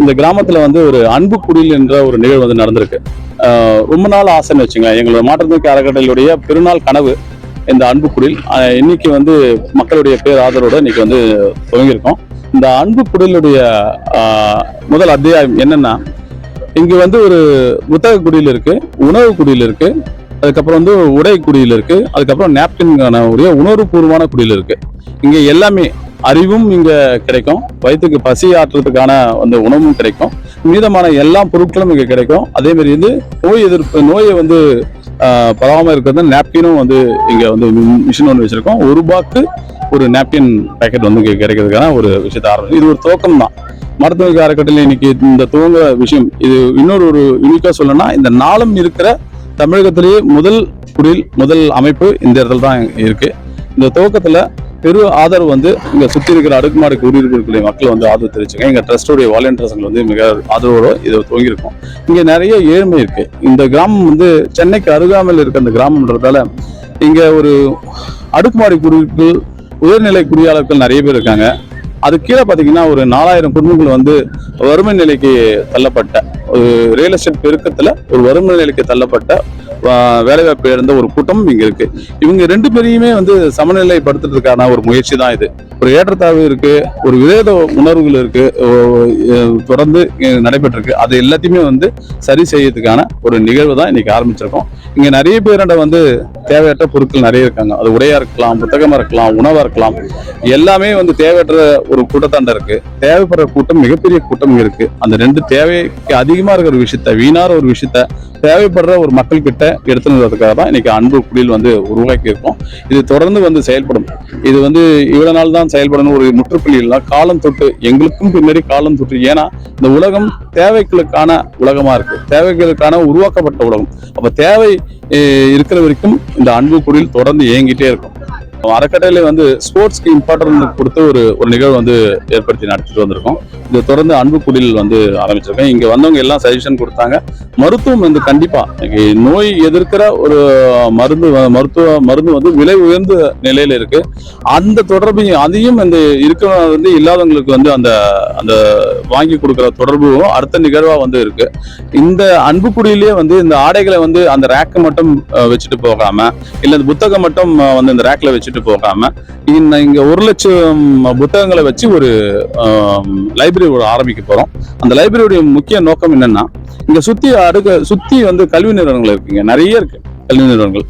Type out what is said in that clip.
இந்த கிராமத்துல வந்து ஒரு அன்பு குடில் என்ற ஒரு நிகழ்வு வந்து நடந்திருக்கு. ரொம்ப நாள் ஆசைன்னு வச்சுங்க. எங்களோட மாற்றத்திற்கு அறக்கட்டளையுடைய பெருநாள் கனவு இந்த அன்பு குடில். இன்னைக்கு வந்து மக்களுடைய பேர் ஆதரவோட இன்னைக்கு வந்து துவங்கியிருக்கோம். இந்த அன்பு குடிலுடைய முதல் அத்தியாயம் என்னன்னா இங்க வந்து ஒரு புத்தக குடியில் இருக்கு உணவு குடியில் இருக்கு அதுக்கப்புறம் வந்து உடை குடியில் இருக்கு அதுக்கப்புறம் நாப்கின்கான உடைய உணர்வுபூர்வமான குடியில் இருக்கு. இங்க எல்லாமே அறிவும் இங்கே கிடைக்கும். வயிற்றுக்கு பசி ஆற்றுறதுக்கான அந்த உணவும் கிடைக்கும். மீதமான எல்லா பொருட்களும் இங்கே கிடைக்கும். அதேமாரி வந்து நோய் எதிர்ப்பு நோயை வந்து பரவாமல் இருக்கிறது நாப்கினும் வந்து இங்கே வந்து மிஷின் ஒன்று வச்சுருக்கோம். ஒரு ரூபாய்க்கு ஒரு நாப்கின் பேக்கெட் வந்து இங்கே கிடைக்கிறதுக்கான ஒரு விஷயத்தை ஆரம்பிச்சு இது ஒரு துவக்கம் தான். மருத்துவ அறக்கட்டளை இன்னைக்கு இந்த துவங்க விஷயம் இது இன்னொரு ஒரு யூனிக்காக சொல்லணும்னா இந்த நாளும் இருக்கிற தமிழகத்திலேயே முதல் குடில் முதல் அமைப்பு இந்த இடத்துல தான் இருக்குது இந்த துவக்கத்தில் பெரு ஆதரவு வந்து இங்க சுத்தி இருக்கிற அடுக்குமாடி குடியிருப்புகளுடைய மக்கள் வந்து ஆதரவு தெரிவிச்சிருக்காங்க. எங்க ட்ரஸ்டோடைய வாலண்டியர்ஸ்கள் வந்து மிக ஆதரவோட இதை துவங்கியிருக்கோம். இங்க நிறைய ஏழ்மை இருக்கு. இந்த கிராமம் வந்து சென்னைக்கு அருகாமையில் இருக்க அந்த கிராமம்ன்றதால இங்க ஒரு அடுக்குமாடி குடியிருப்பு உயர்நிலை குடியாளர்கள் நிறைய பேர் இருக்காங்க. அது கீழே பார்த்தீங்கன்னா ஒரு நாலாயிரம் குடும்பங்கள் வந்து வறுமை நிலைக்கு தள்ளப்பட்ட ஒரு ரியல் எஸ்டேட் பெருக்கத்தில் ஒரு வறுமை நிலைக்கு தள்ளப்பட்ட வேலைவாய்ப்பு இழந்த ஒரு கூட்டம் இங்க இருக்கு. இவங்க ரெண்டு பேரையுமே வந்து சமநிலைப்படுத்துறதுக்கான ஒரு முயற்சி தான் இது. ஒரு ஏற்றத்தாழ்வு இருக்கு ஒரு விரோத உணர்வுகள் இருக்கு தொடர்ந்து நடைபெற்றிருக்கு. அது எல்லாத்தையுமே வந்து சரி செய்யறதுக்கான ஒரு நிகழ்வு தான் இன்னைக்கு ஆரம்பிச்சிருக்கோம். இங்க நிறைய பேரோட வந்து தேவையற்ற பொருட்கள் நிறைய இருக்காங்க. அது உடையா இருக்கலாம் புத்தகமா இருக்கலாம் உணவா இருக்கலாம். எல்லாமே வந்து தேவையற்ற ஒரு கூட்டத்தாண்ட இருக்கு. தேவைப்படுற கூட்டம் மிகப்பெரிய கூட்டம் இருக்கு. அந்த ரெண்டு தேவைக்கு அதிகமா இருக்கிற ஒரு விஷயத்த வீணார ஒரு விஷயத்த தேவைப்படுற ஒரு மக்கள் கிட்ட எடுத்துனதுக்காக தான் இன்னைக்கு அன்பு குடியில் வந்து உருவாக்கி இருக்கோம் இது தொடர்ந்து வந்து செயல்படும். இது வந்து இவ்வளவு நாள் தான் செயல்படணும் ஒரு முற்றுப்புள்ளி இல்லை காலம் தொட்டு எங்களுக்கும் பின்னாடி காலம் தொட்டு. ஏன்னா இந்த உலகம் தேவைகளுக்கான உலகமா இருக்கு. தேவைகளுக்கான உருவாக்கப்பட்ட உலகம். அப்ப தேவை இருக்கிற வரைக்கும் இந்த அன்பு குடில் தொடர்ந்து இயங்கிட்டே இருக்கும். அறக்கட்டளை வந்து ஸ்போர்ட்ஸ்க்கு இம்பார்ட்டன்ட் கொடுத்து ஒரு ஒரு நிகழ்வு வந்து ஏற்படுத்தி நடத்திட்டு வந்திருக்கோம். இது தொடர்ந்து அன்பு குடில் வந்து ஆரம்பிச்சிருக்கேன். இங்க வந்தவங்க எல்லாம் சஜஷன் கொடுத்தாங்க. மருத்துவம் வந்து கண்டிப்பா நோய் எதிர்க்கிற ஒரு மருந்து வ- மருத்துவ மருந்து வந்து விலை உயர்ந்த நிலையில இருக்கு. அந்த தொடர்பையும் அதையும் இந்த இருக்கிற வந்து இல்லாதவங்களுக்கு வந்து அந்த அந்த வாங்கி கொடுக்குற தொடர்பும் அடுத்த நிகழ்வா வந்து இருக்கு. இந்த அன்புக்குடியிலேயே வந்து இந்த ஆடைகளை வந்து அந்த ரேக்கை மட்டும் வச்சுட்டு போகாம இல்ல இந்த புத்தகம் மட்டும் வந்து இந்த ரேக்ல வச்சுட்டு போகாம இந்த இங்க ஒரு லட்சம் புத்தகங்களை வச்சு ஒரு லைப்ரரி ஆரம்பிக்க போறோம். அந்த லைப்ரரியுடைய முக்கிய நோக்கம் என்னன்னா இங்க சுத்தி அடுக்க சுத்தி வந்து கல்வி நிறுவனங்கள் இருக்குங்க. நிறைய இருக்கு கல்வி நிறுவனங்கள்.